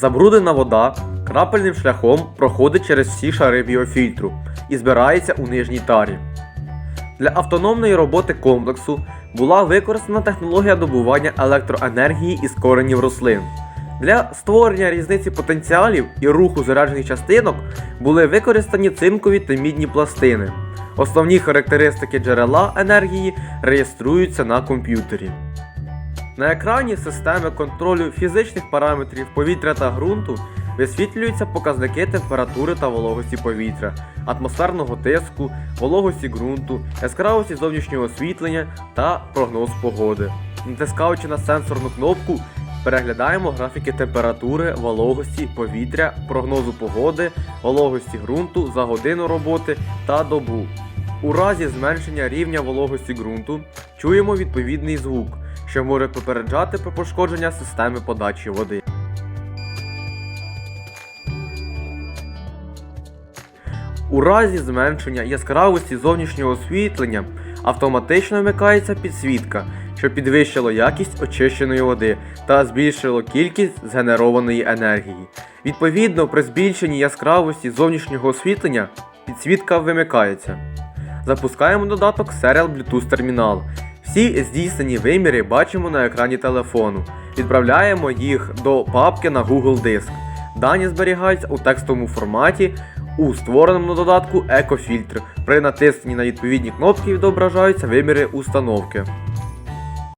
Забруднена вода крапельним шляхом проходить через всі шари біофільтру і збирається у нижній тарі. Для автономної роботи комплексу була використана технологія добування електроенергії із коренів рослин. Для створення різниці потенціалів і руху заряджених частинок були використані цинкові та мідні пластини. Основні характеристики джерела енергії реєструються на комп'ютері. На екрані системи контролю фізичних параметрів повітря та ґрунту висвітлюються показники температури та вологості повітря, атмосферного тиску, вологості ґрунту, яскравості зовнішнього освітлення та прогноз погоди. Натискаючи на сенсорну кнопку, переглядаємо графіки температури, вологості повітря, прогнозу погоди, вологості ґрунту за годину роботи та добу. У разі зменшення рівня вологості ґрунту чуємо відповідний звук, що може попереджати про пошкодження системи подачі води. У разі зменшення яскравості зовнішнього освітлення автоматично вмикається підсвітка, що підвищило якість очищеної води та збільшило кількість згенерованої енергії. Відповідно, при збільшенні яскравості зовнішнього освітлення підсвітка вимикається. Запускаємо додаток Serial Bluetooth термінал. Всі здійснені виміри бачимо на екрані телефону. Відправляємо їх до папки на Google Диск. Дані зберігаються у текстовому форматі у створеному додатку Екофільтр. При натисненні на відповідні кнопки відображаються виміри установки.